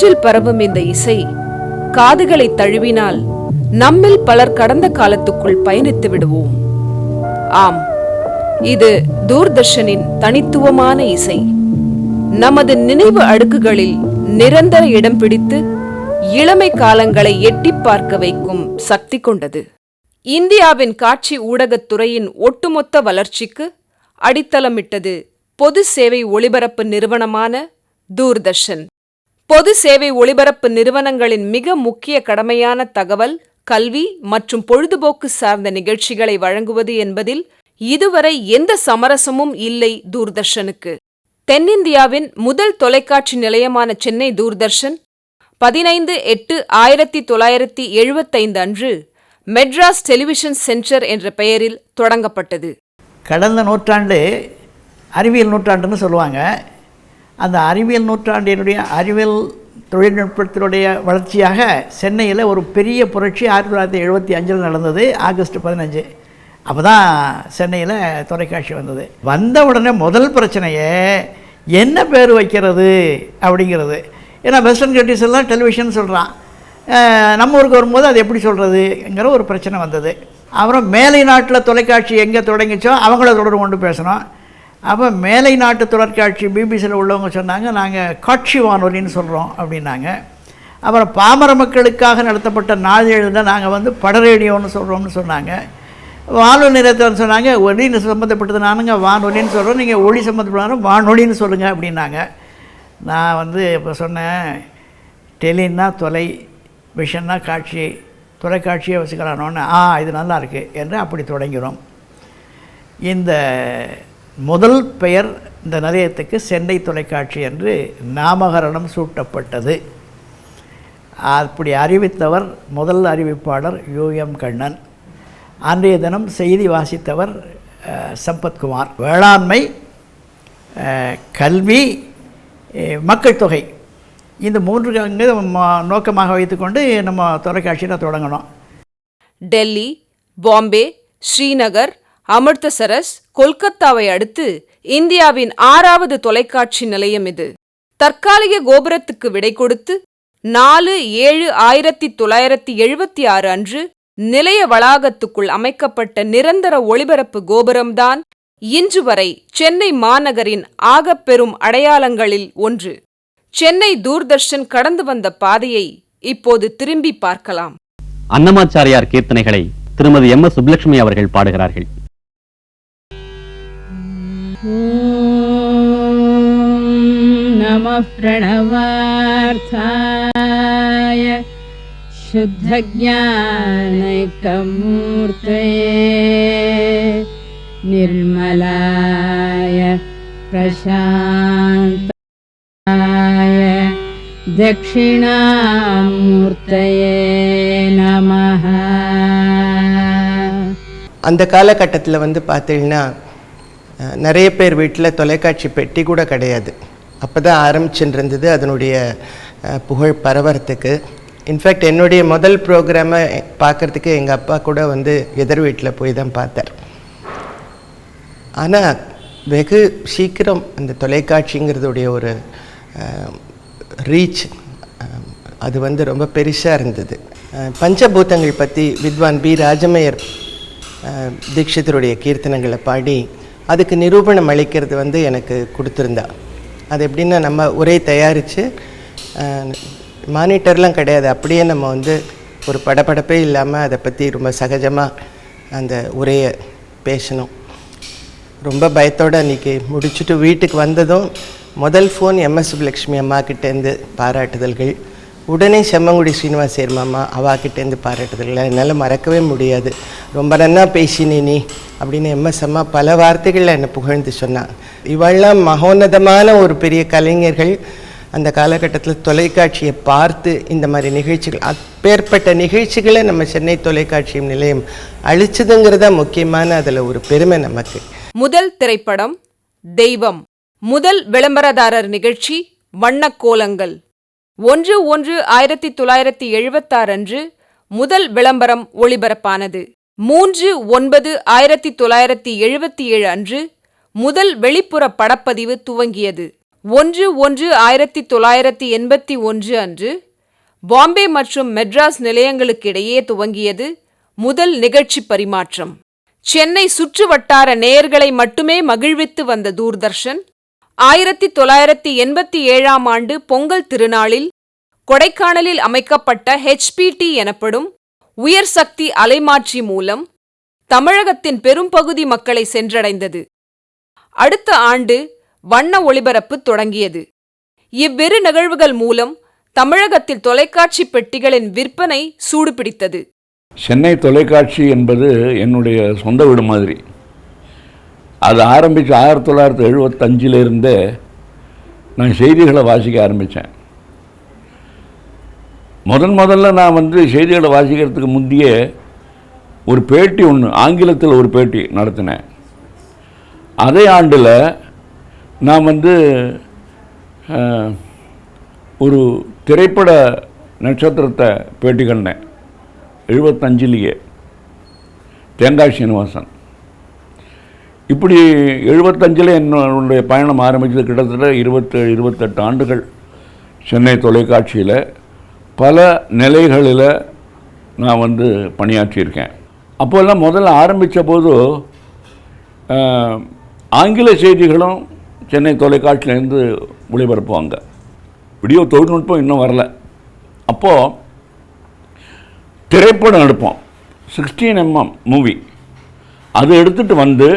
காற்றில் பரவும் இந்த இசை காதுகளை தழுவினால் நம்மில் பலர் கடந்த காலத்துக்குள் பயணித்து விடுவோம். ஆம் இது தூர்தர்ஷனின் தனித்துவமான இசை. நமது நினைவு அடுக்குகளில் நிரந்தர இடம் பிடித்து இளமை காலங்களை எட்டி பார்க்க வைக்கும் சக்தி கொண்டது. இந்தியாவின் காட்சி ஊடகத்துறையின் ஒட்டுமொத்த வளர்ச்சிக்கு அடித்தளமிட்டது பொது சேவை ஒளிபரப்பு நிறுவனமான தூர்தர்ஷன். பொது சேவை ஒளிபரப்பு நிறுவனங்களின் மிக முக்கிய கடமையான தகவல் கல்வி மற்றும் பொழுதுபோக்கு சார்ந்த நிகழ்ச்சிகளை வழங்குவது என்பதில் இதுவரை எந்த சமரசமும் இல்லை தூர்தர்ஷனுக்கு. தென்னிந்தியாவின் முதல் தொலைக்காட்சி நிலையமான சென்னை தூர்தர்ஷன் பதினைந்து எட்டு ஆயிரத்தி தொள்ளாயிரத்தி எழுபத்தைந்து அன்று மெட்ராஸ் டெலிவிஷன் சென்டர் என்ற பெயரில் தொடங்கப்பட்டது. கடந்த நூற்றாண்டு அறிவியல் நூற்றாண்டுன்னு சொல்லுவாங்க. அந்த அறிவியல் நூற்றாண்டினுடைய அறிவியல் தொழில்நுட்பத்தினுடைய வளர்ச்சியாக சென்னையில் ஒரு பெரிய புரட்சி ஆயிரத்தி தொள்ளாயிரத்தி எழுபத்தி அஞ்சில் நடந்தது ஆகஸ்ட் பதினஞ்சு. அப்போ தான் சென்னையில் தொலைக்காட்சி வந்தது. வந்த உடனே முதல் பிரச்சனையே என்ன பேர் வைக்கிறது அப்படிங்கிறது. ஏன்னா வெஸ்டர்ன் கண்ட்ரிஸ் எல்லாம் டெலிவிஷன் சொல்கிறான் நம்ம ஊருக்கு வரும்போது அது எப்படி சொல்கிறதுங்கிற ஒரு பிரச்சனை வந்தது. அப்புறம் மேலை நாட்டில் தொலைக்காட்சி எங்கே தொடங்கிச்சோ அவங்கள தொடர்பு கொண்டு பேசணும். அப்போ மேலை நாட்டு தொலைக்காட்சி பிபிசியில் உள்ளவங்க சொன்னாங்க நாங்கள் காட்சி வானொலின்னு சொல்கிறோம் அப்படின்னாங்க. அப்புறம் பாமர மக்களுக்காக நடத்தப்பட்ட நாளிதழில் நாங்கள் வந்து பட ரேடியோன்னு சொல்கிறோம்னு சொன்னாங்க. வானொலி நிலையத்தில் சொன்னாங்க ஒளி சம்மந்தப்பட்டது நானுங்க வானொலின்னு சொல்கிறோம் நீங்கள் ஒளி சம்மந்தப்பட்டாலும் வானொலின்னு சொல்லுங்கள் அப்படின்னாங்க. நான் வந்து இப்போ சொன்னேன் டெலின்னா தொலை விஷன்னா காட்சி தொலைக்காட்சியை வச்சுக்கலானோன்னு. ஆ இது நல்லா இருக்குது என்று அப்படி தொடங்கிறோம் இந்த முதல் பெயர் இந்த நிலையத்துக்கு சென்னை தொலைக்காட்சி என்று நாமகரணம் சூட்டப்பட்டது. அப்படி அறிவித்தவர் முதல் அறிவிப்பாளர் யூஎம் கண்ணன். அன்றைய தினம் செய்தி வாசித்தவர் சம்பத்குமார். வேளாண்மை கல்வி மக்கள் தொகை. இந்த மூன்று அங்கு ம- நோக்கமாக வைத்துக்கொண்டு நம்ம தொலைக்காட்சியில் தொடங்கணும். டெல்லி பாம்பே ஸ்ரீநகர் அமிர்தசரஸ் கொல்கத்தாவை அடுத்து இந்தியாவின் ஆறாவது தொலைக்காட்சி நிலையம் இது. தற்காலிக கோபுரத்துக்கு விடை கொடுத்து நாலு ஏழு ஆயிரத்தி தொள்ளாயிரத்தி எழுபத்தி ஆறு அன்று நிலைய வளாகத்துக்குள் அமைக்கப்பட்ட நிரந்தர ஒளிபரப்பு கோபுரம்தான் இன்று வரை சென்னை மாநகரின் ஆகப்பெரும் அடையாளங்களில் ஒன்று. சென்னை தூர்தர்ஷன் கடந்து வந்த பாதையை இப்போது திரும்பி பார்க்கலாம். அன்னமாச்சாரியார் கீர்த்தனைகளை திருமதி எம் எஸ் சுப்லட்சுமி அவர்கள் பாடுகிறார்கள். नमः प्रणवार्थाय शुद्धज्ञानैकमूर्तये निर्मलाय प्रशान्ताय दक्षिणामूर्तये नमः அந்த காலகட்டத்தில் வந்து பார்த்தீங்கன்னா அஹ், நிறைய பேர் வீட்டில் தொலைக்காட்சி பெட்டி கூட கிடையாது. அப்போ தான் ஆரம்பிச்சுருந்தது அதனுடைய புகழ் பரவறத்துக்கு இன்ஃபேக்ட் என்னுடைய முதல் ப்ரோக்ராமை பார்க்குறதுக்கு எங்கள் அப்பா கூட வந்து எதிர் வீட்டில் போய் தான் பார்த்தார். ஆனால் வெகு சீக்கிரம் அந்த தொலைக்காட்சிங்கிறதுடைய ஒரு ரீச் அது வந்து ரொம்ப பெருசாக இருந்தது. பஞ்சபூதங்கள் பற்றி வித்வான் பி. ராஜமையர் அஹ், தீட்சிதருடைய கீர்த்தனங்களை பாடி அதுக்கு நிரூபணம் அளிக்கிறது வந்து எனக்கு கொடுத்துருந்தா. அது எப்படின்னா நம்ம உரை தயாரித்து மானிட்டர்லாம் கிடையாது. அப்படியே நம்ம வந்து ஒரு படபடப்பே இல்லாமல் அதை பற்றி ரொம்ப சகஜமாக அந்த உரையை பேசணும். ரொம்ப பயத்தோடு அன்றைக்கி முடிச்சுட்டு வீட்டுக்கு வந்ததும் முதல் ஃபோன் எம்எஸ் சுப்லக்ஷ்மி அம்மா கிட்டேருந்து பாராட்டுதல்கள். உடனே செம்மங்குடி ஸ்ரீனிவாசேர் மாமா அவாக்கிட்டேருந்து இல்லை. என்னால் மறக்கவே முடியாது. ரொம்ப நன்னா பேசினே நீ அப்படின்னு எம்எஸ் அம்மா பல வார்த்தைகளில் என்னை புகழ்ந்து சொன்னான் இவெல்லாம் மகோன்னதமான ஒரு பெரிய கலைஞர்கள். அந்த காலகட்டத்தில் தொலைக்காட்சியை பார்த்து இந்த மாதிரி நிகழ்ச்சிகள் அப்பேற்பட்ட நிகழ்ச்சிகளை நம்ம சென்னை தொலைக்காட்சி நிலையம் அழிச்சதுங்கிறது தான் முக்கியமான அதில் ஒரு பெருமை நமக்கு. முதல் திரைப்படம் தெய்வம். முதல் விளம்பரதாரர் நிகழ்ச்சி வண்ணக்கோலங்கள். ஒன்று ஒன்று ஆயிரத்தி தொள்ளாயிரத்தி எழுபத்தாறு அன்று முதல் விளம்பரம் ஒளிபரப்பானது. மூன்று ஒன்பது ஆயிரத்தி தொள்ளாயிரத்தி எழுபத்தி ஏழு அன்று முதல் வெளிப்புற படப்பதிவு துவங்கியது. ஒன்று ஒன்று ஆயிரத்தி தொள்ளாயிரத்தி எண்பத்தி ஒன்று அன்று பாம்பே மற்றும் மெட்ராஸ் நிலையங்களுக்கிடையே துவங்கியது முதல் நிகழ்ச்சி பரிமாற்றம். சென்னை சுற்று வட்டார நேயர்களை மட்டுமே மகிழ்வித்து வந்த தூர்தர்ஷன் ஆயிரத்தி தொள்ளாயிரத்தி எண்பத்தி ஏழாம் ஆண்டு பொங்கல் திருநாளில் கொடைக்கானலில் அமைக்கப்பட்ட ஹெச்பிடி எனப்படும் உயர் சக்தி அலைமாற்றி மூலம் தமிழகத்தின் பெரும்பகுதி மக்களை சென்றடைந்தது. அடுத்த ஆண்டு வண்ண ஒளிபரப்பு தொடங்கியது. இவ்விரு நிகழ்வுகள் மூலம் தமிழகத்தில் தொலைக்காட்சி பெட்டிகளின் விற்பனை சூடுபிடித்தது. சென்னை தொலைக்காட்சி என்பது என்னுடைய சொந்த வீடு மாதிரி. அது ஆரம்பித்து ஆயிரத்தி தொள்ளாயிரத்தி எழுபத்தஞ்சிலிருந்தே நான் செய்திகளை வாசிக்க ஆரம்பித்தேன். முதன் முதல்ல நான் வந்து செய்திகளை வாசிக்கிறதுக்கு முந்தைய ஒரு பேட்டி ஒன்று ஆங்கிலத்தில் ஒரு பேட்டி நடத்தினேன். அதே ஆண்டில் நான் வந்து ஒரு திரைப்பட நட்சத்திரத்தை பேட்டி கண்டேன் எழுபத்தஞ்சிலேயே தேங்காய் சீனிவாசன். இப்படி எழுபத்தஞ்சில் என்னுடைய பயணம் ஆரம்பித்தது கிட்டத்தட்ட இருபத்தேழு இருபத்தெட்டு ஆண்டுகள் சென்னை தொலைக்காட்சியில். பல நிலைகளில் நான் வந்து பணியாற்றியிருக்கேன். அப்போல்லாம் முதல்ல ஆரம்பித்த போது ஆங்கில செய்திகளும் சென்னை தொலைக்காட்சியிலேருந்து ஒளிபரப்புவாங்க வீடியோ தொழில்நுட்பம் இன்னும் வரல. அப்போது திரைப்படம் எடுப்போம். சிக்ஸ்டீன் எம்எம் மூவி அது எடுத்துகிட்டு வந்து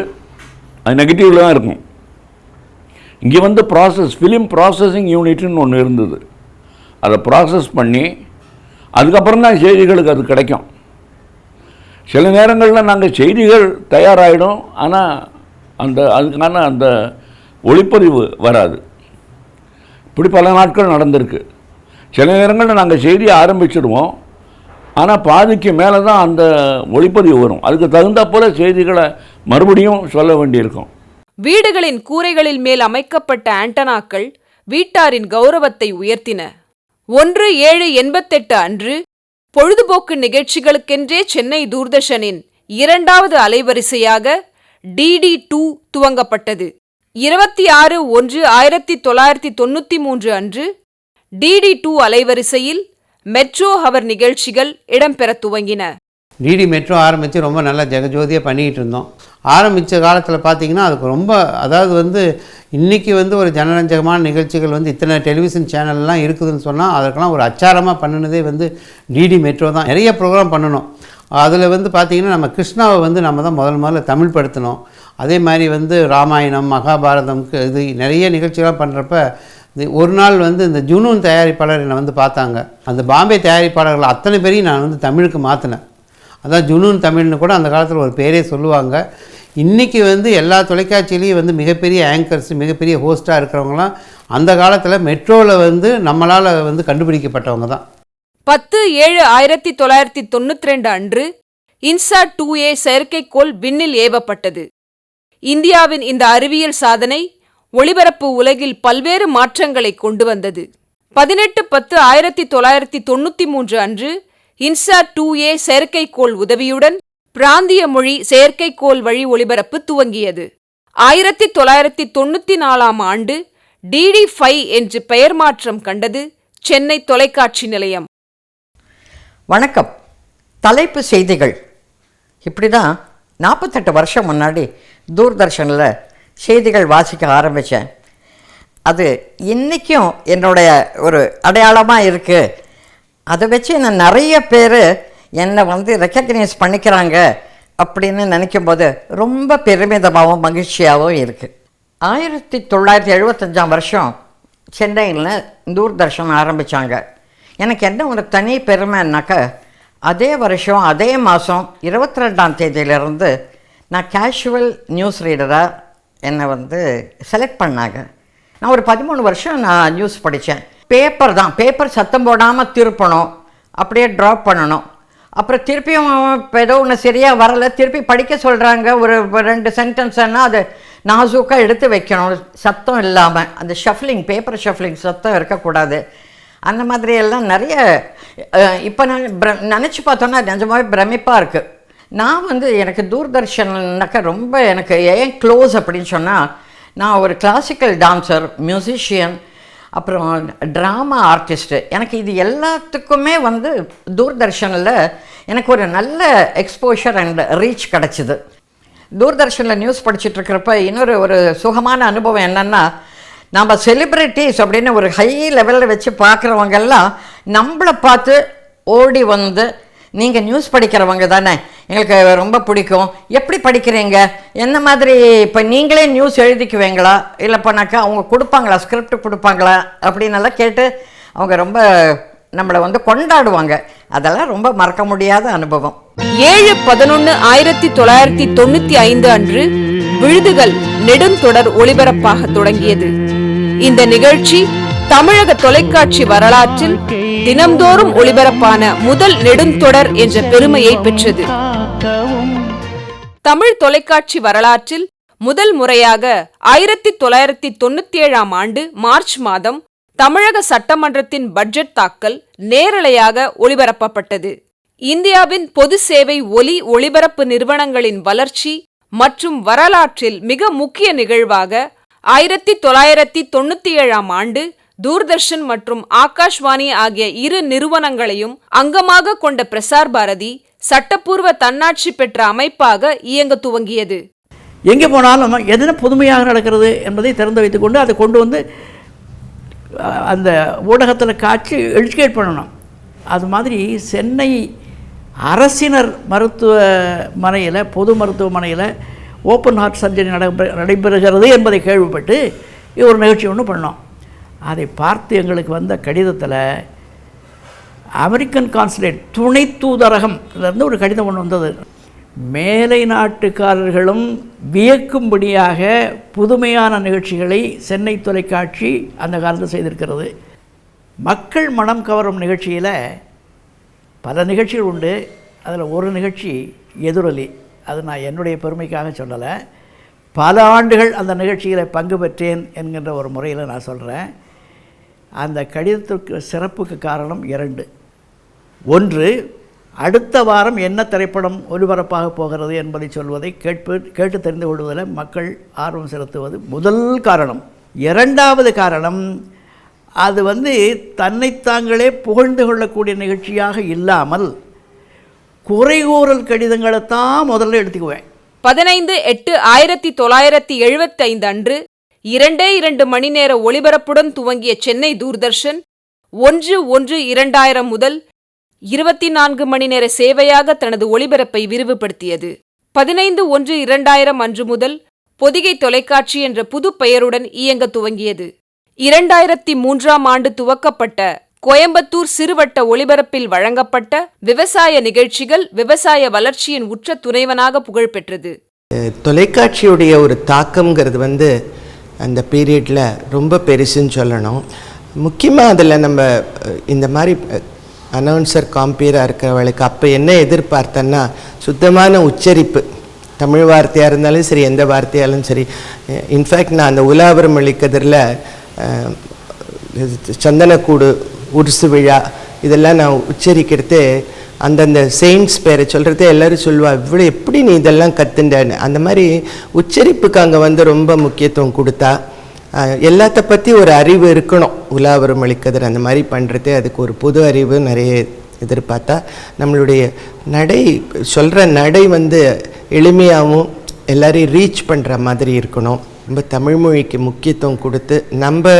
அது நெகட்டிவில் தான் இருக்கும். இங்கே வந்து ப்ராசஸ் ஃபிலிம் ப்ராசஸிங் யூனிட்னு ஒன்று இருந்தது. அதை ப்ராசஸ் பண்ணி அதுக்கப்புறம் தான் செய்திகளுக்கு அது கிடைக்கும். சில நேரங்களில் நாங்கள் செய்திகள் தயாராகிடும் ஆனால் அந்த அதுக்கான அந்த ஒளிப்பதிவு வராது. இப்படி பல நாட்கள் நடந்திருக்கு. சில நேரங்களில் நாங்கள் செய்தியை ஆரம்பிச்சிடுவோம் ஆனால் பாதிக்கு மேலே தான் அந்த ஒளிப்பதிவு வரும். அதுக்கு தகுந்த போல் செய்திகளை மறுபடியும் சொல்ல வேண்டியிருக்கும். வீடுகளின் கூரைகளில் மேல் அமைக்கப்பட்ட ஆண்டனாக்கள் வீட்டாரின் கௌரவத்தை உயர்த்தின. ஒன்று ஏழு எண்பத்தெட்டு அன்று பொழுதுபோக்கு நிகழ்ச்சிகளுக்கென்றே சென்னை தூர்தர்ஷனின் இரண்டாவது அலைவரிசையாக டிடி டூ துவங்கப்பட்டது. இருபத்தி ஆறு ஒன்று ஆயிரத்தி தொள்ளாயிரத்தி தொண்ணூற்றி மூன்று அன்று டிடி டூ அலைவரிசையில் மெட்ரோ ஹவர் நிகழ்ச்சிகள் இடம்பெறத் துவங்கின. டிடி மெட்ரோ ஆரம்பித்து ரொம்ப நல்லா ஜெகஜோதியாக பண்ணிக்கிட்டு இருந்தோம். ஆரம்பித்த காலத்தில் பார்த்திங்கன்னா அதுக்கு ரொம்ப அதாவது வந்து இன்றைக்கி வந்து ஒரு ஜனரஞ்சகமான நிகழ்ச்சிகள் வந்து இத்தனை டெலிவிஷன் சேனல்லாம் இருக்குதுன்னு சொன்னால் அதற்கெல்லாம் ஒரு அச்சாரமாக பண்ணினதே வந்து டிடி மெட்ரோ தான். நிறைய ப்ரோக்ராம் பண்ணணும். அதில் வந்து பார்த்திங்கன்னா நம்ம கிருஷ்ணாவை வந்து நம்ம தான் முதல் முதல்ல தமிழ் படுத்தினோம் அதே மாதிரி வந்து ராமாயணம் மகாபாரதம் இது நிறைய நிகழ்ச்சிகள்லாம் பண்ணுறப்ப இது ஒரு நாள் வந்து இந்த ஜுனூன் தயாரிப்பாளர் என்னை வந்து பார்த்தாங்க. அந்த பாம்பே தயாரிப்பாளர்கள் அத்தனை பேரையும் நான் வந்து தமிழுக்கு மாற்றினேன் அதான் ஜுனூன் தமிழ்னு கூட அந்த காலத்தில் ஒரு பேரே சொல்லுவாங்க. இன்றைக்கி வந்து எல்லா தொலைக்காட்சியிலையும் வந்து மிகப்பெரிய ஆங்கர்ஸ் மிகப்பெரிய ஹோஸ்ட்டாக இருக்கிறவங்களாம் அந்த காலத்தில் மெட்ரோவில் வந்து நம்மளால் வந்து கண்டுபிடிக்கப்பட்டவங்க தான். பத்து ஏழு ஆயிரத்தி தொள்ளாயிரத்தி தொண்ணூற்றி ரெண்டு அன்று இன்சா டூ ஏ செயற்கைக்கோள் விண்ணில் ஏவப்பட்டது. இந்தியாவின் இந்த அறிவியல் சாதனை ஒளிபரப்பு உலகில் பல்வேறு மாற்றங்களை கொண்டு வந்தது. பதினெட்டு பத்து ஆயிரத்தி தொள்ளாயிரத்தி தொண்ணூற்றி மூன்று அன்று இன்சா டூ ஏ செயற்கைக்கோள் உதவியுடன் பிராந்திய மொழி செயற்கைக்கோள் வழி ஒளிபரப்பு துவங்கியது. ஆயிரத்தி தொள்ளாயிரத்தி தொண்ணூத்தி நாலாம் ஆண்டு டிடி ஃபை என்று பெயர் மாற்றம் கண்டது சென்னை தொலைக்காட்சி நிலையம். வணக்கம். தலைப்பு செய்திகள். இப்படி தான் நாற்பத்தெட்டு வருஷம் முன்னாடி தூர்தர்ஷனில் செய்திகள் வாசிக்க ஆரம்பித்தேன் அது இன்றைக்கும் என்னுடைய ஒரு அடையாளமாக இருக்குது அதை வச்சு நான் நிறைய பேர் என்னை வந்து ரெக்கக்னைஸ் பண்ணிக்கிறாங்க அப்படின்னு நினைக்கும்போது ரொம்ப பெருமிதமாகவும் மகிழ்ச்சியாகவும் இருக்குது ஆயிரத்தி தொள்ளாயிரத்தி எழுபத்தஞ்சாம் வருஷம் சென்னையில் தூர்தர்ஷன் ஆரம்பித்தாங்க எனக்கு என்ன ஒரு தனி பெருமைன்னாக்க அதே வருஷம் அதே மாதம் இருபத்தி ரெண்டாம் தேதியிலேருந்து நான் கேஷுவல் நியூஸ் ரீடராக என்னை வந்து செலக்ட் பண்ணாங்க. நான் ஒரு பதிமூணு வருஷம் நான் நியூஸ் படித்தேன் பேப்பர் தான். பேப்பர் சத்தம் போடாமல் திருப்பணும். அப்படியே ட்ராப் பண்ணணும். அப்புறம் திருப்பியும் இப்போ ஏதோ ஒன்று சரியாக வரலை. திருப்பி படிக்க சொல்கிறாங்க ஒரு ரெண்டு சென்டென்ஸ்னா அதை நாசூக்காக எடுத்து வைக்கணும். சத்தம் இல்லாமல் அந்த ஷஃப்லிங் பேப்பர் ஷஃப்லிங் சத்தம் இருக்கக்கூடாது. அந்த மாதிரி எல்லாம் நிறைய இப்போ நான் பிர நினச்சி பார்த்தோன்னா நிஜமாகவே பிரமிப்பாக இருக்குது நான் வந்து எனக்கு தூர்தர்ஷன்னாக்கா ரொம்ப எனக்கு ஏன் க்ளோஸ் அப்படின்னு சொன்னால் நான் ஒரு கிளாசிக்கல் டான்ஸர் மியூசிஷியன் அப்புறம் ட்ராமா ஆர்டிஸ்ட்டு எனக்கு இது எல்லாத்துக்குமே வந்து தூர்தர்ஷனில் எனக்கு ஒரு நல்ல எக்ஸ்போஷர் அண்ட் ரீச் கிடச்சிது. தூர்தர்ஷனில் நியூஸ் படிச்சுட்ருக்கிறப்ப இன்னொரு ஒரு சுகமான அனுபவம் என்னென்னா நம்ம செலிப்ரிட்டிஸ் அப்படின்னு ஒரு ஹை லெவலில் வச்சு பார்க்குறவங்கெல்லாம் நம்மளை பார்த்து ஓடி வந்து நீங்கள் நியூஸ் படிக்கிறவங்க தானே. எங்களுக்கு ரொம்ப பிடிக்கும். எப்படி படிக்கிறீங்க? என்ன மாதிரி இப்போ நீங்களே நியூஸ் எழுதிக்குவீங்களா? இல்லை பண்ணாக்கா அவங்க கொடுப்பாங்களா? ஸ்கிரிப்ட் கொடுப்பாங்களா? அப்படின்னு எல்லாம் கேட்டு அவங்க ரொம்ப நம்மளை வந்து கொண்டாடுவாங்க. அதெல்லாம் ரொம்ப மறக்க முடியாத அனுபவம். ஏழு பதினொன்னு ஆயிரத்தி தொள்ளாயிரத்தி தொண்ணூத்தி ஐந்து அன்று விழுதுகள் நெடுந்தொடர் ஒளிபரப்பாக தொடங்கியது. இந்த நிகழ்ச்சி தமிழக தொலைக்காட்சி வரலாற்றில் தினம்தோறும் ஒளிபரப்பான முதல் நெடுந்தொடர் என்ற பெருமையை பெற்றது. தமிழ் தொலைக்காட்சி வரலாற்றில் முதல் முறையாக ஆயிரத்தி தொள்ளாயிரத்தி தொண்ணூத்தி ஏழாம் ஆண்டு மார்ச் மாதம் தமிழக சட்டமன்றத்தின் பட்ஜெட் தாக்கல் நேரலையாக ஒளிபரப்பப்பட்டது. இந்தியாவின் பொது சேவை ஒலி ஒளிபரப்பு நிறுவனங்களின் வளர்ச்சி மற்றும் வரலாற்றில் மிக முக்கிய நிகழ்வாக ஆயிரத்தி தொள்ளாயிரத்தி தொண்ணூத்தி ஏழாம் ஆண்டு தூர்தர்ஷன் மற்றும் ஆகாஷ்வாணி ஆகிய இரு நிறுவனங்களையும் அங்கமாக கொண்ட பிரசார் பாரதி சட்டப்பூர்வ தன்னாட்சி பெற்ற அமைப்பாக இயங்க துவங்கியது. எங்கே போனாலும் எதன புதுமையாக நடக்கிறது என்பதை திறந்து வைத்துக்கொண்டு அதை கொண்டு வந்து அந்த ஊடகத்தில் காட்சி எஜுகேட் பண்ணணும். அது மாதிரி சென்னை அரசினர் மருத்துவமனையில் பொது மருத்துவமனையில் ஓப்பன் ஹார்ட் சர்ஜரி நடைபெறுகிறது என்பதை கேள்விப்பட்டு இது ஒரு நிகழ்ச்சி ஒன்று பண்ணோம். அதை பார்த்து எங்களுக்கு வந்த கடிதத்தில் அமெரிக்கன் கான்சுலேட் துணை தூதரகம்லேருந்து ஒரு கடிதம் ஒன்று வந்தது. மேலை நாட்டுக்காரர்களும் வியக்கும்படியாக புதுமையான நிகழ்ச்சிகளை சென்னை தொலைக்காட்சி அந்த காலத்தில் செய்திருக்கிறது. மக்கள் மனம் கவரும் நிகழ்ச்சியில் பல நிகழ்ச்சிகள் உண்டு. அதில் ஒரு நிகழ்ச்சி எதிரொலி. அது நான் என்னுடைய பெருமைக்காக சொல்லலை. பல ஆண்டுகள் அந்த நிகழ்ச்சியில் பங்கு பெற்றேன் என்கின்ற ஒரு முறையில் நான் சொல்கிறேன் அந்த கடிதத்திற்கு சிறப்புக்கு காரணம் இரண்டு. ஒன்று அடுத்த வாரம் என்ன திரைப்படம் ஒலிபரப்பாக போகிறது என்பதை சொல்வதை கேட்பு கேட்டு தெரிந்து கொள்வதில் மக்கள் ஆர்வம் செலுத்துவது முதல் காரணம். இரண்டாவது காரணம் அது வந்து தன்னைத்தாங்களே புகழ்ந்து கொள்ளக்கூடிய நிகழ்ச்சியாக இல்லாமல் குறைகூறல் கடிதங்களைத்தான் முதல்ல எடுத்துக்குவேன். பதினைந்து எட்டு ஆயிரத்தி தொள்ளாயிரத்தி எழுபத்தைந்து அன்று இரண்டே இரண்டு மணி நேர ஒளிபரப்புடன் துவங்கிய சென்னை தூர்தர்ஷன் ஒன்று ஒன்று இரண்டாயிரம் முதல் இருபத்தி நான்கு மணி நேர சேவையாக தனது ஒளிபரப்பை விரிவுபடுத்தியது. பதினைந்து ஒன்று இரண்டாயிரம் அன்று முதல் பொதிகை தொலைக்காட்சி என்ற புது பெயருடன் இயங்க துவங்கியது. இரண்டாயிரத்தி மூன்றாம் ஆண்டு துவக்கப்பட்ட கோயம்புத்தூர் சிறுவட்ட ஒளிபரப்பில் வழங்கப்பட்ட விவசாய நிகழ்ச்சிகள் விவசாய வளர்ச்சியின் உற்ற துணைவனாக புகழ்பெற்றது. தொலைக்காட்சியுடைய ஒரு தாக்கம்ங்கிறது வந்து அந்த பீரியடில் ரொம்ப பெருசுன்னு சொல்லணும். முக்கியமாக அதில் நம்ம இந்த மாதிரி அனௌன்சர் காம்பீராக இருக்கிறவளுக்கு அப்போ என்ன எதிர்பார்த்தேன்னா சுத்தமான உச்சரிப்பு. தமிழ் வார்த்தையாக இருந்தாலும் சரி எந்த வார்த்தையாலும் சரி. இன்ஃபேக்ட் நான் அந்த உலாபுரம் அளிக்கிறதுல சந்தனக்கூடு உருசு விழா இதெல்லாம் நான் உச்சரிக்கிறது அந்தந்த செயின்ட்ஸ் பேரை சொல்கிறதே எல்லோரும் சொல்லுவா இவ்வளோ எப்படி நீ இதெல்லாம் கற்றுண்டன்னு அந்த மாதிரி உச்சரிப்புக்கு அங்கே வந்து ரொம்ப முக்கியத்துவம் கொடுத்தா எல்லாத்த பற்றி ஒரு அறிவு இருக்கணும். உலாவரம் அளிக்கதிர் அந்த மாதிரி பண்ணுறது அதுக்கு ஒரு புது அறிவு நிறைய எதிர்பார்த்தா நம்மளுடைய நடை சொல்கிற நடை வந்து எளிமையாகவும் எல்லோரையும் ரீச் பண்ணுற மாதிரி இருக்கணும். ரொம்ப தமிழ் மொழிக்கு முக்கியத்துவம் கொடுத்து நம்ம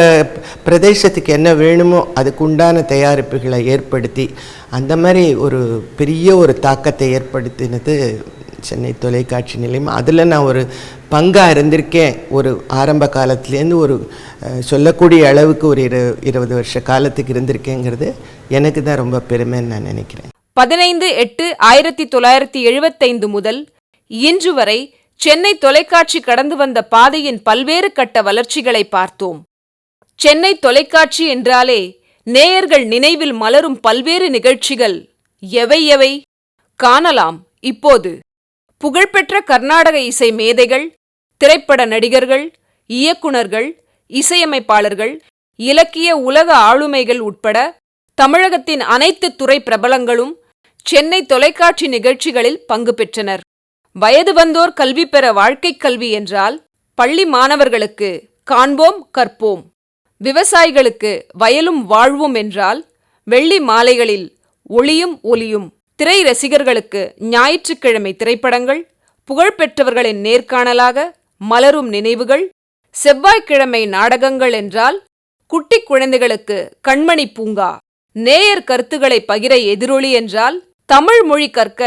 பிரதேசத்துக்கு என்ன வேணுமோ அதுக்கு உண்டான தயாரிப்புகளை ஏற்படுத்தி அந்த மாதிரி ஒரு பெரிய ஒரு தாக்கத்தை ஏற்படுத்தினது சென்னை தொலைக்காட்சி நிலையம். அதில் நான் ஒரு பங்காக இருந்திருக்கேன். ஒரு ஆரம்ப காலத்துலேருந்து ஒரு சொல்லக்கூடிய அளவுக்கு ஒரு இரு இருபது வருஷ காலத்துக்கு இருந்திருக்கேங்கிறது எனக்கு தான் ரொம்ப பெருமைன்னு நான் நினைக்கிறேன். பதினைந்து எட்டு ஆயிரத்தி தொள்ளாயிரத்தி எழுபத்தைந்து முதல் இன்று வரை சென்னை தொலைக்காட்சி கடந்து வந்த பாதையின் பல்வேறு கட்ட வளர்ச்சிகளை பார்த்தோம். சென்னை தொலைக்காட்சி என்றாலே நேயர்கள் நினைவில் மலரும் பல்வேறு நிகழ்ச்சிகள். எவை எவை? காணலாம். இப்போது புகழ்பெற்ற கர்நாடக இசை மேதைகள் திரைப்பட நடிகர்கள் இயக்குனர்கள் இசையமைப்பாளர்கள் இலக்கிய உலக ஆளுமைகள் உட்பட தமிழகத்தின் அனைத்து துறை பிரபலங்களும் சென்னை தொலைக்காட்சி நிகழ்ச்சிகளில் பங்கு பெற்றனர். வயது வந்தோர் கல்வி பெற வாழ்க்கைக் கல்வி என்றால் பள்ளி மாணவர்களுக்கு காண்போம் கற்போம். விவசாயிகளுக்கு வயலும் வாழ்வும் என்றால் வெள்ளி மாலைகளில் ஒளியும் ஒலியும் திரை ரசிகர்களுக்கு ஞாயிற்றுக்கிழமை திரைப்படங்கள் புகழ்பெற்றவர்களின் நேர்காணலாக மலரும் நினைவுகள் செவ்வாய்க்கிழமை நாடகங்கள் என்றால் குட்டி குழந்தைகளுக்கு கண்மணி பூங்கா நேயர் கருத்துக்களை பகிர எதிரொலி என்றால் தமிழ் மொழி கற்க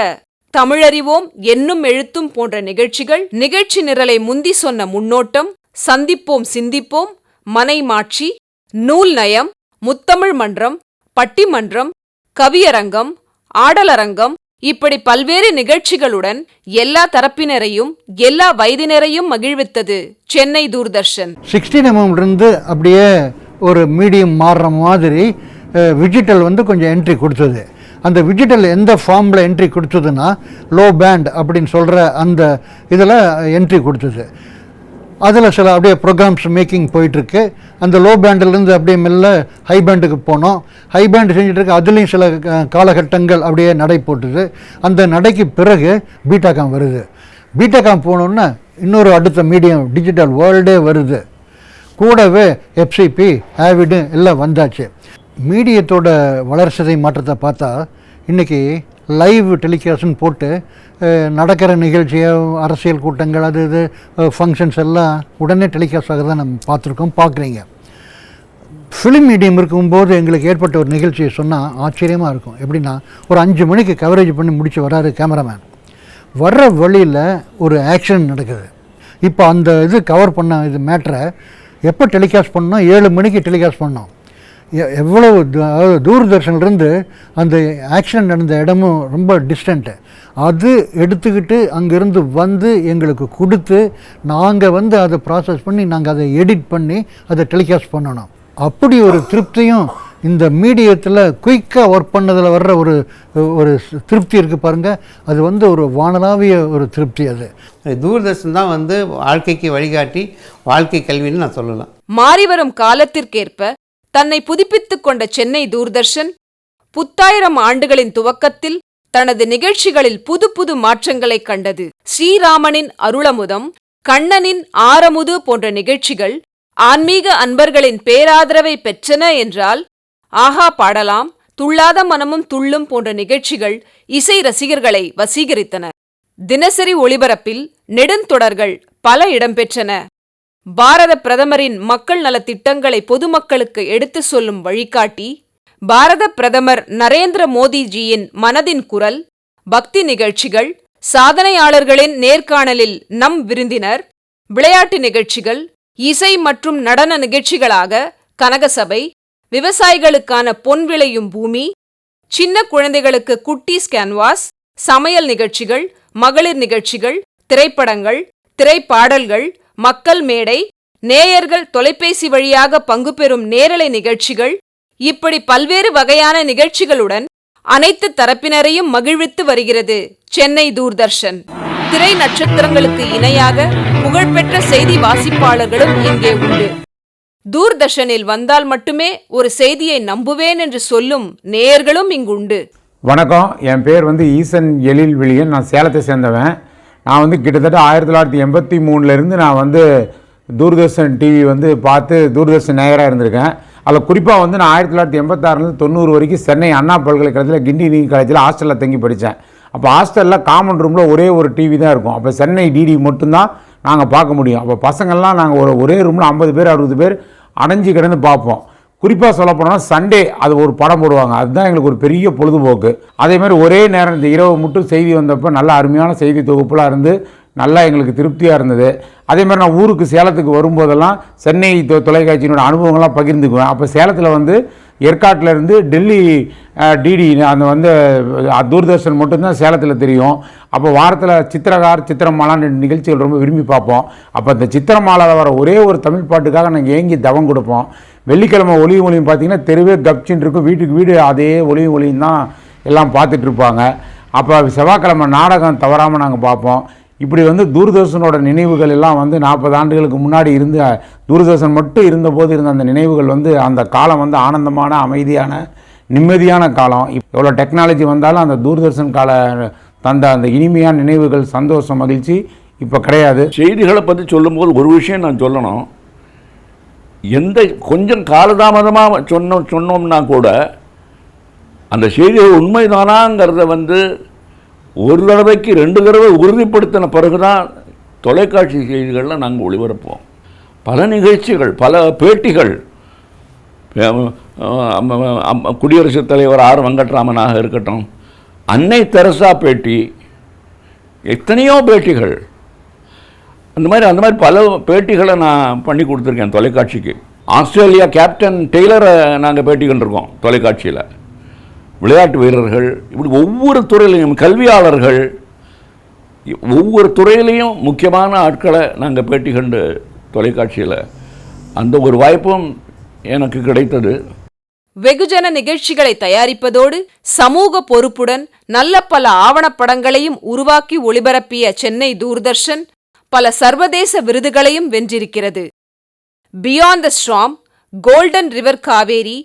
தமிழறிவோம் என்னும் எழுத்தும் போன்ற நிகழ்ச்சிகள் நிகழ்ச்சி நிரலை முந்தி சொன்ன முன்னோட்டம் சந்திப்போம் சிந்திப்போம் மனை மாட்சி நூல் நயம் முத்தமிழ் மன்றம் பட்டிமன்றம் கவியரங்கம் ஆடலரங்கம் இப்படி பல்வேறு நிகழ்ச்சிகளுடன் எல்லா தரப்பினரையும் எல்லா வயதினரையும் மகிழ்வித்தது சென்னை தூர்தர்ஷன். சிக்ஸ்டீன் இருந்து அப்படியே ஒரு மீடியம் மாறுற மாதிரி விஜிட்டல் வந்து கொஞ்சம் என்ட்ரி கொடுத்தது. அந்த விஜிட்டல் எந்த ஃபார்மில் என்ட்ரி கொடுத்ததுன்னா லோ பேண்ட் அப்படின்னு சொல்கிற அந்த இதில் என்ட்ரி கொடுத்தது. அதில் சில அப்படியே ப்ரோக்ராம்ஸ் மேக்கிங் போயிட்டுருக்கு. அந்த லோ பேண்டிலேருந்து அப்படியே மெல்ல ஹை பேண்டுக்கு போனோம். ஹை பேண்ட் செஞ்சிட்ருக்கு அதுலேயும் சில காலகட்டங்கள் அப்படியே நடை போட்டுது. அந்த நடைக்கு பிறகு பீட்டாகாம் வருது. பீட்டாகாம் போனோன்னா இன்னொரு அடுத்த மீடியம் டிஜிட்டல் வேர்ல்டே வருது. கூடவே எஃப்சிபி ஆவிடு எல்லாம் வந்தாச்சு. மீடியத்தோட வளர்ச்சிதை மாற்றத்தை பார்த்தா இன்றைக்கி லைவ் டெலிகாஸ்ட்னு போட்டு நடக்கிற நிகழ்ச்சியை அரசியல் கூட்டங்கள் அது இது ஃபங்க்ஷன்ஸ் எல்லாம் உடனே டெலிகாஸ்ட் ஆக தான் நம்ம பார்த்துருக்கோம் பார்க்குறீங்க. ஃபிலிம் மீடியம் இருக்கும்போது எங்களுக்கு ஏற்பட்ட ஒரு நிகழ்ச்சியை சொன்னால் ஆச்சரியமாக இருக்கும். எப்படின்னா ஒரு அஞ்சு மணிக்கு கவரேஜ் பண்ணி முடிச்சு வராரு கேமராமேன் வர்ற வழியில் ஒரு ஆக்ஷன் நடக்குது. இப்போ அந்த இது கவர் பண்ண இது மேட்ரை எப்போ டெலிகாஸ்ட் பண்ணோம்? ஏழு மணிக்கு டெலிகாஸ்ட் பண்ணோம். எவ்வளவு து- அதாவது தூர்தர்ஷன்லேருந்து அந்த ஆக்ஷன் நடந்த இடமும் ரொம்ப டிஸ்டண்ட்டு அது எடுத்துக்கிட்டு அங்கேருந்து வந்து எங்களுக்கு கொடுத்து நாங்கள் வந்து அதை ப்ராசஸ் பண்ணி நாங்கள் அதை எடிட் பண்ணி அதை டெலிகாஸ்ட் பண்ணணும். அப்படி ஒரு திருப்தியும் இந்த மீடியத்தில் குயிக்காக ஒர்க் பண்ணதில் வர்ற ஒரு ஒரு திருப்தி இருக்குது பாருங்கள் அது வந்து ஒரு வானலாவிய ஒரு திருப்தி அது. தூர்தர்ஷன் தான் வந்து வாழ்க்கைக்கு வழிகாட்டி வாழ்க்கை கல்வின்னு நான் சொல்லலாம். மாறிவரும் காலத்திற்கேற்ப தன்னை புதுப்பித்துக் கொண்ட சென்னை தூர்தர்ஷன் புத்தாயிரம் ஆண்டுகளின் துவக்கத்தில் தனது நிகழ்ச்சிகளில் புது புது மாற்றங்களைக் கண்டது. ஸ்ரீராமனின் அருளமுதம் கண்ணனின் ஆரமுது போன்ற நிகழ்ச்சிகள் ஆன்மீக அன்பர்களின் பேராதரவை பெற்றன என்றால் ஆஹா பாடலாம் துள்ளாத மனமும் துள்ளும் போன்ற நிகழ்ச்சிகள் இசை ரசிகர்களை வசீகரித்தன. தினசரி ஒளிபரப்பில் நெடுந்தொடர்கள் பல இடம்பெற்றன. பாரத பிரதமரின் மக்கள் நலத்திட்டங்களை பொதுமக்களுக்கு எடுத்துச் சொல்லும் வழிகாட்டி பாரத பிரதமர் நரேந்திர மோடிஜியின் மனதின் குரல் பக்தி நிகழ்ச்சிகள் சாதனையாளர்களின் நேர்காணலில் நம் விருந்தினர் விளையாட்டு நிகழ்ச்சிகள் இசை மற்றும் நடன நிகழ்ச்சிகளாக கனகசபை விவசாயிகளுக்கான பொன் விளையும் பூமி சின்ன குழந்தைகளுக்கு குட்டீஸ் கேன்வாஸ் சமையல் நிகழ்ச்சிகள் மகளிர் நிகழ்ச்சிகள் திரைப்படங்கள் திரைப்பாடல்கள் மக்கள் மேடை நேயர்கள் தொலைபேசி வழியாக பங்கு பெறும் நேரலை நிகழ்ச்சிகள் இப்படி பல்வேறு வகையான நிகழ்ச்சிகளுடன் அனைத்து தரப்பினரையும் மகிழ்வித்து வருகிறது சென்னை தூர்தர்ஷன். திரை நட்சத்திரங்களுக்கு இணையாக புகழ்பெற்ற செய்தி வாசிப்பாளர்களும் இங்கே உண்டு. தூர்தர்ஷனில் வந்தால் மட்டுமே ஒரு செய்தியை நம்புவேன் என்று சொல்லும் நேயர்களும் இங்குண்டு. வணக்கம். என் பேர் வந்து ஈசன் எழில் விழியன் நான் சேலத்தை சேர்ந்தவன். நான் வந்து கிட்டத்தட்ட ஆயிரத்தி தொள்ளாயிரத்தி எண்பத்தி மூணுலேருந்து நான் வந்து தூர்தர்ஷன் டிவி வந்து பார்த்து தூர்தர்ஷன் நேயராக இருந்திருக்கேன். அதில் குறிப்பாக வந்து நான் ஆயிரத்தி தொள்ளாயிரத்தி எண்பத்தாறுலேருந்து தொண்ணூறு வரைக்கும் சென்னை அண்ணா பல்கலைக்கழகத்தில் கிண்டி நீங்க காலேஜில் ஹாஸ்டலில் தங்கி படித்தேன் அப்போ ஹாஸ்டலில் காமன் ரூமில் ஒரே ஒரு டிவி தான் இருக்கும். அப்போ சென்னை டிடி மட்டும்தான் நாங்கள் பார்க்க முடியும். அப்போ பசங்கள்லாம் நாங்கள் ஒரு ஒரே ரூமில் ஐம்பது பேர் அறுபது பேர் அடைஞ்சு கிடந்து பார்ப்போம். குறிப்பாக சொல்ல போனோம்னா சண்டே அது ஒரு படம் போடுவாங்க. அதுதான் எங்களுக்கு ஒரு பெரிய பொழுதுபோக்கு. அதே மாதிரி ஒரே நேரம் இந்த இரவு மட்டும் செய்தி வந்தப்போ நல்ல அருமையான செய்தி தொகுப்புலாம் இருந்து நல்லா எங்களுக்கு திருப்தியாக இருந்தது. அதே மாதிரி நான் ஊருக்கு சேலத்துக்கு வரும்போதெல்லாம் சென்னை தொ- தொலைக்காட்சியினோட அனுபவங்கள்லாம் பகிர்ந்துக்குவேன். அப்போ சேலத்தில் வந்து ஏற்காட்டில் இருந்து டெல்லி டிடி அந்த வந்து தூர்தர்ஷன் மட்டும்தான் சேலத்தில் தெரியும். அப்போ வாரத்தில் சித்திரகார் சித்திரமாலான்னு ரெண்டு நிகழ்ச்சிகள் ரொம்ப விரும்பி பார்ப்போம். அப்போ அந்த சித்திரமாலாவில் வர ஒரே ஒரு தமிழ் பாட்டுக்காக நாங்கள் ஏங்கி தவம் கொடுப்போம். வெள்ளிக்கிழமை ஒளியும் ஒளியும் பார்த்திங்கன்னா தெருவே கப்சின்னு இருக்கும். வீட்டுக்கு வீடு அதே ஒளியும் ஒளியும் தான் எல்லாம் பார்த்துட்ருப்பாங்க. அப்போ செவ்வாய்க்கிழமை நாடகம் தவறாமல் நாங்கள் பார்ப்போம். இப்படி வந்து தூர்தர்ஷனோட நினைவுகள் எல்லாம் வந்து நாற்பது ஆண்டுகளுக்கு முன்னாடி இருந்து தூர்தர்ஷன் மட்டும் இருந்தபோது இருந்த அந்த நினைவுகள் வந்து அந்த காலம் வந்து ஆனந்தமான அமைதியான நிம்மதியான காலம். இப்போ எவ்வளோ டெக்னாலஜி வந்தாலும் அந்த தூர்தர்ஷன் கால தந்த அந்த இனிமையான நினைவுகள் சந்தோஷம் மகிழ்ச்சி இப்போ கிடையாது. செய்திகளை பற்றி சொல்லும்போது ஒரு விஷயம் நான் சொல்லணும். எந்த கொஞ்சம் காலதாமதமாக சொன்னோம் சொன்னோம்னா கூட அந்த செய்திகள் உண்மைதானாங்கிறத வந்து ஒரு தடவைக்கு ரெண்டு தடவை உறுதிப்படுத்தின பிறகு தான் தொலைக்காட்சி செய்திகளில் நாங்கள் ஒளிபரப்போம் பல நிகழ்ச்சிகள் பல பேட்டிகள். குடியரசுத் தலைவர் ஆர் வெங்கட்ராமனாக இருக்கட்டும். அன்னை தெரசா பேட்டி எத்தனையோ பேட்டிகள். அந்த மாதிரி அந்த மாதிரி பல பேட்டிகளை நான் பண்ணி கொடுத்துருக்கேன் தொலைக்காட்சிக்கு. ஆஸ்திரேலியா கேப்டன் டெய்லரை நாங்கள் பேட்டி கண்டிருக்கோம் தொலைக்காட்சியில். விளையாட்டு வீரர்கள் இப்படி ஒவ்வொரு துறையிலையும் கல்வியாளர்கள் ஒவ்வொரு துறையிலையும் முக்கியமான ஆட்களை நாங்கள் பேட்டி கண்டு தொலைக்காட்சியில். அந்த ஒரு வாய்ப்பும் எனக்கு கிடைத்தது. வெகுஜன நிகழ்ச்சிகளை தயாரிப்பதோடு சமூக பொறுப்புடன் நல்ல பல ஆவணப்படங்களையும் உருவாக்கி ஒளிபரப்பிய சென்னை தூர்தர்ஷன் பல சர்வதேச விருதுகளையும் வென்றிருக்கிறது. Beyond the storm golden river Kaveri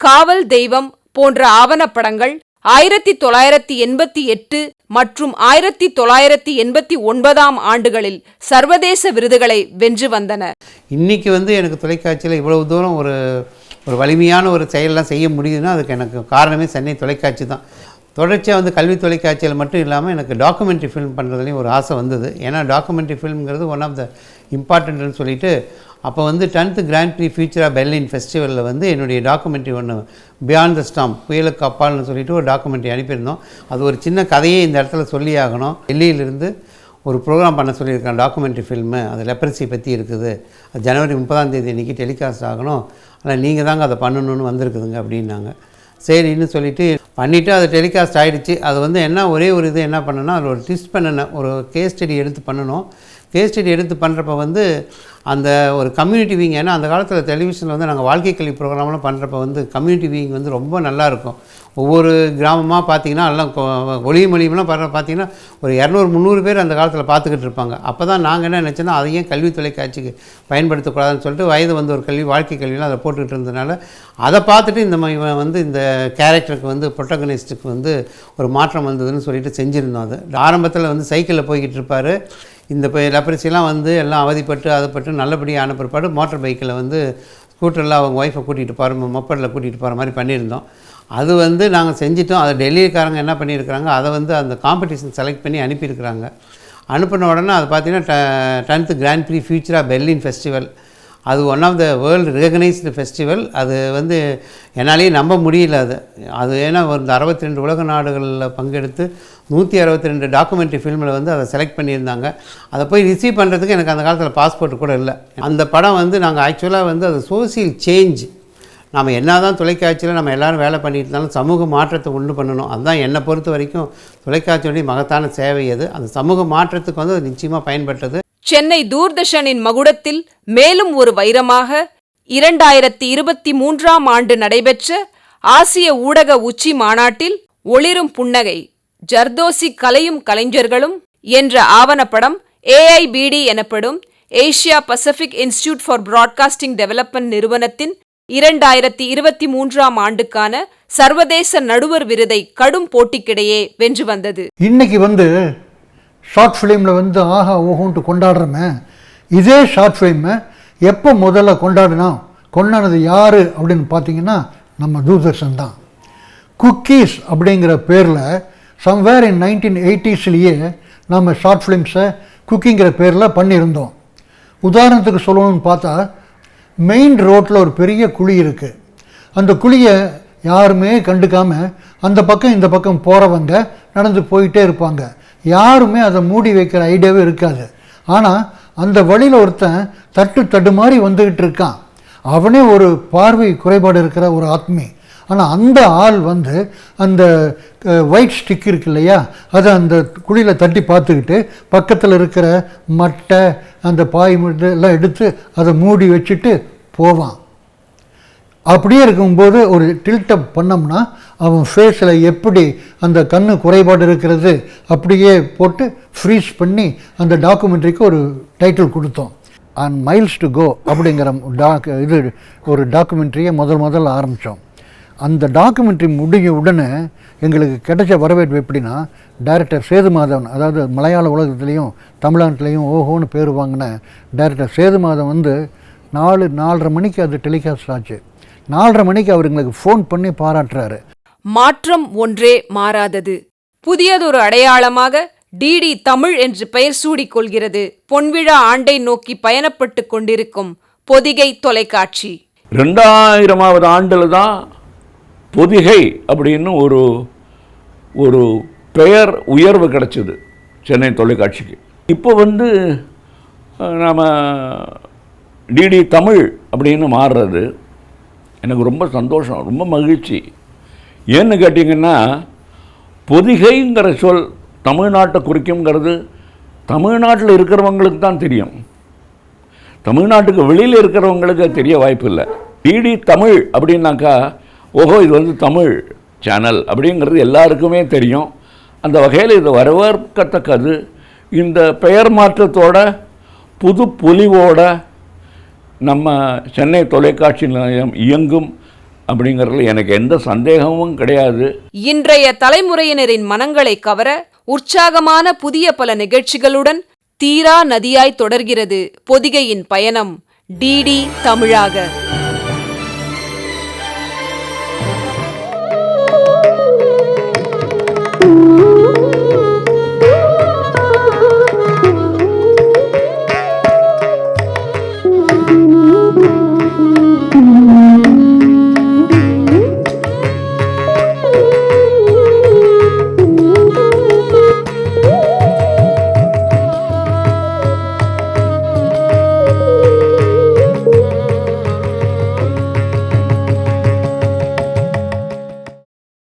Kaval Deivam போன்ற ஆவணப்படங்கள் ஆயிரத்தி தொள்ளாயிரத்தி எண்பத்தி எட்டு மற்றும் ஆயிரத்தி தொள்ளாயிரத்தி எண்பத்தி ஒன்பதாம் ஆண்டுகளில் சர்வதேச விருதுகளை வென்று வந்தன. இன்னைக்கு வந்து எனக்கு தொலைக்காட்சியில் இவ்வளவு தூரம் ஒரு ஒரு வலிமையான ஒரு செயலெலாம் செய்ய முடியுதுன்னா அதுக்கு எனக்கு காரணமே சென்னை தொலைக்காட்சி தான். தொடர்ச்சியாக வந்து கல்வி தொலைக்காட்சியில் மட்டும் இல்லாமல் எனக்கு டாக்குமெண்ட்ரி ஃபிலிம் பண்ணுறதுலேயும் ஒரு ஆசை வந்தது. ஏன்னா டாக்குமெண்ட்ரி ஃபிலிம்ங்கிறது ஒன் ஆஃப் த இம்பார்ட்டன்ட்னு சொல்லிட்டு அப்போ வந்து tenth grand prix future of Berlin ஃபெஸ்டிவலில் வந்து என்னுடைய டாக்குமெண்ட்ரி ஒன்று பியாண்ட் த ஸ்டாம் புயலுக்கு அப்பால்னு சொல்லிட்டு ஒரு டாக்குமெண்ட்ரி அனுப்பியிருந்தோம். அது ஒரு சின்ன கதையை இந்த இடத்துல சொல்லி ஆகணும். டெல்லியிலிருந்து ஒரு ப்ரோக்ராம் பண்ண சொல்லியிருக்காங்க டாக்குமெண்ட்ரி ஃபில்மு அது லெப்ரசி பற்றி இருக்குது. அது ஜனவரி முப்பதாம் தேதி இன்றைக்கி டெலிகாஸ்ட் ஆகணும். ஆனால் நீங்கள் தாங்க அதை பண்ணணும்னு வந்திருக்குதுங்க அப்படின்னாங்க. சரின்னு சொல்லிட்டு பண்ணிவிட்டு அது டெலிகாஸ்ட் ஆகிடுச்சு அது வந்து என்ன ஒரே ஒரு இது என்ன பண்ணேன்னா அதில் ஒரு ட்விஸ்ட் பண்ணினேன் ஒரு கேஸ் ஸ்டடி எடுத்து பண்ணணும். கேஸ் ஸ்டடி எடுத்து பண்ணுறப்ப வந்து அந்த ஒரு கம்யூனிட்டி விங் ஏன்னா அந்த காலத்தில் டெலிவிஷனில் வந்து நாங்கள் வாழ்க்கை கல்வி ப்ரோக்ராம்லாம் பண்ணுறப்ப வந்து கம்யூனிட்டி விங் வந்து ரொம்ப நல்லாயிருக்கும் ஒவ்வொரு கிராமமாக பார்த்தீங்கன்னா எல்லாம் கொ- ஒளியும் மொழியும்லாம் பர பார்த்தீங்கன்னா ஒரு இரநூறு முந்நூறு பேர் அந்த காலத்தில் பார்த்துக்கிட்டு இருப்பாங்க. அப்போ தான் நாங்கள் என்ன நினச்சோன்னா அதையும் கல்வி தொலைக்காட்சிக்கு பயன்படுத்தக்கூடாதுன்னு சொல்லிட்டு வயது வந்து ஒரு கல்வி வாழ்க்கை கல்விலாம் அதை போட்டுக்கிட்டு இருந்ததுனால அதை பார்த்துட்டு இந்த ம- இவன் வந்து இந்த கேரக்டருக்கு வந்து ப்ரொட்டகனிஸ்ட்டுக்கு வந்து ஒரு மாற்றம் வந்ததுன்னு சொல்லிட்டு செஞ்சுருந்தோம் அது. ஆரம்பத்தில் வந்து சைக்கிளில் போய்கிட்டு இருப்பார். இந்த இப்போ லெப்ரசிலாம் வந்து எல்லாம் அவதிப்பட்டு அதுப்பட்டு நல்லபடியாக ஆன பிற்பாடு மோட்டர் பைக்கில் வந்து ஸ்கூட்டரில் அவங்க ஒய்ஃபை கூட்டிகிட்டு போகிற மொப்பரில் கூட்டிகிட்டு போகிற மாதிரி பண்ணியிருந்தோம். அது வந்து நாங்கள் செஞ்சிட்டோம். அதை டெல்லிக்காரங்க என்ன பண்ணியிருக்கிறாங்க அதை வந்து அந்த காம்படிஷன் செலக்ட் பண்ணி அனுப்பியிருக்கிறாங்க. அனுப்பின உடனே அது ட டென்த்து கிராண்ட் ப்ரீ ஃபியூச்சராக பெர்லின் ஃபெஸ்டிவல் அது one of the world recognised festival அது வந்து என்னாலேயே நம்ப முடியல அது. அது ஏன்னா ஒரு அறுபத்தி ரெண்டு உலக நாடுகளில் பங்கெடுத்து நூற்றி அறுபத்தி ரெண்டு டாக்குமெண்ட்ரி ஃபில்மில் வந்து அதை செலக்ட் பண்ணியிருந்தாங்க. அதை போய் ரிசீவ் பண்ணுறதுக்கு எனக்கு அந்த காலத்தில் பாஸ்போர்ட் கூட இல்லை. அந்த படம் வந்து நாங்கள் ஆக்சுவலாக வந்து அது சோசியல் சேஞ்ச் நாம் என்ன தான் தொலைக்காட்சியில் நம்ம எல்லாரும் வேலை பண்ணிட்டு இருந்தாலும் சமூக மாற்றத்தை உண்டு பண்ணணும். அதுதான் என்னை பொறுத்த வரைக்கும் தொலைக்காட்சியுடைய மகத்தான சேவை அது அந்த சமூக மாற்றத்துக்கு வந்து அது நிச்சயமாக பயன்பட்டது. சென்னை தூர்தர்ஷனின் மகுடத்தில் மேலும் ஒரு வைரமாக இரண்டாயிரத்தி இருபத்தி மூன்றாம் ஆண்டு நடைபெற்ற ஆசிய ஊடக உச்சி மாநாட்டில் ஒளிரும் புன்னகை ஜர்தோசி கலையும் கலைஞர்களும் என்ற ஆவணப்படம் ஏஐபிடி எனப்படும் Asia Pacific Institute for Broadcasting Development நிறுவனத்தின் இரண்டாயிரத்தி இருபத்தி மூன்றாம் ஆண்டுக்கான சர்வதேச நடுவர் விருதை கடும் போட்டிக்கிடையே வென்று வந்தது. இன்னைக்கு வந்து ஷார்ட் ஃபிலிமில் வந்து ஆஹா ஓஹோன்ட்டு கொண்டாடுறோமே. இதே ஷார்ட் ஃபிலிமை எப்போ முதல்ல கொண்டாடினா கொண்டாடினது யார் அப்படின்னு பார்த்தீங்கன்னா நம்ம தூர்தர்ஷன் தான். குக்கீஸ் அப்படிங்கிற பேரில் சம்வேர் இன் நைன்டீன் எயிட்டிஸ்லேயே நம்ம ஷார்ட் ஃபிலிம்ஸை குக்கிங்கிற பேரில் பண்ணியிருந்தோம். உதாரணத்துக்கு சொல்லணும்னு பார்த்தா மெயின் ரோட்டில் ஒரு பெரிய குழி இருக்குது அந்த குழியை யாருமே கண்டுக்காமல் அந்த பக்கம் இந்த பக்கம் போகிறவங்க நடந்து போயிட்டே இருப்பாங்க. யாருமே அதை மூடி வைக்கிற ஐடியாவே இருக்காது. ஆனால் அந்த வழியில் ஒருத்தன் தட்டு தட்டு மாதிரி வந்துக்கிட்டு இருக்கான். அவனே ஒரு பார்வை குறைபாடு இருக்கிற ஒரு ஆத்மி. ஆனால் அந்த ஆள் வந்து அந்த ஒயிட் ஸ்டிக் இருக்கு இல்லையா? அதை அந்த குழியில் தட்டி பார்த்துக்கிட்டு பக்கத்தில் இருக்கிற மட்டை அந்த பாய் மட்டை எல்லாம் எடுத்து அதை மூடி வச்சுட்டு போவான். அப்படியே இருக்கும்போது ஒரு டில்டப் பண்ணோம்னா அவன் ஃபேஸில் எப்படி அந்த கண்ணு குறைபாடு இருக்கிறது அப்படியே போட்டு ஃப்ரீஸ் பண்ணி அந்த டாக்குமெண்ட்ரிக்கு ஒரு டைட்டில் கொடுத்தோம். அண்ட் மைல்ஸ் டு கோ அப்படிங்கிற டாக் இது ஒரு டாக்குமெண்ட்ரியை முதல் முதல்ல ஆரம்பித்தோம் அந்த டாக்குமெண்ட்ரி முடிஞ்ச உடனே எங்களுக்கு கிடைச்ச வரவேற்பு எப்படின்னா டைரக்டர் சேதுமாதவன் அதாவது மலையாள உலகத்துலேயும் தமிழ்நாட்டிலையும் ஓஹோன்னு பேர் வாங்கின டைரக்டர் சேதுமாதவன் வந்து நாலு நாலரை மணிக்கு அது டெலிகாஸ்ட் ஆச்சு. நாலரை மணிக்கு அவர் எங்களுக்கு ஃபோன் பண்ணி பாராட்டுறாரு. மாற்றம் ஒன்றே மாறாதது. புதியதொரு அடையாளமாக டிடி தமிழ் என்று பெயர் சூடிக் கொள்கிறது பொன்விழா ஆண்டை நோக்கி பயணப்பட்டு கொண்டிருக்கும் பொதிகை தொலைக்காட்சி. ரெண்டாயிரமாவது ஆண்டில் தான் பொதிகை அப்படின்னு ஒரு ஒரு பெயர் உயர்வு கிடச்சிது சென்னை தொலைக்காட்சிக்கு. இப்போ வந்து நாம் டிடி தமிழ் அப்படின்னு மாறுறது எனக்கு ரொம்ப சந்தோஷம் ரொம்ப மகிழ்ச்சி. ஏன்னு கேட்டிங்கன்னா பொதிகைங்கிற சொல் தமிழ்நாட்டை குறிக்குங்கிறது தமிழ்நாட்டில் இருக்கிறவங்களுக்கு தான் தெரியும். தமிழ்நாட்டுக்கு வெளியில் இருக்கிறவங்களுக்கு தெரிய வாய்ப்பு இல்லை. டிடி தமிழ் அப்படின்னாக்கா ஓஹோ இது வந்து தமிழ் சேனல் அப்படிங்கிறது எல்லாருக்குமே தெரியும். அந்த வகையில் இது வரவேற்கத்தக்கது. இந்த பெயர் மாற்றத்தோட புது பொலிவோட நம்ம சென்னை தொலைக்காட்சி நிலையம் இயங்கும் அப்படிங்கிறதுல எனக்கு எந்த சந்தேகமும் கிடையாது. இன்றைய தலைமுறையினரின் மனங்களை கவர உற்சாகமான புதிய பல நிகழ்ச்சிகளுடன் தீரா நதியாய் தொடர்கிறது பொதிகையின் பயணம். டிடி தமிழாக.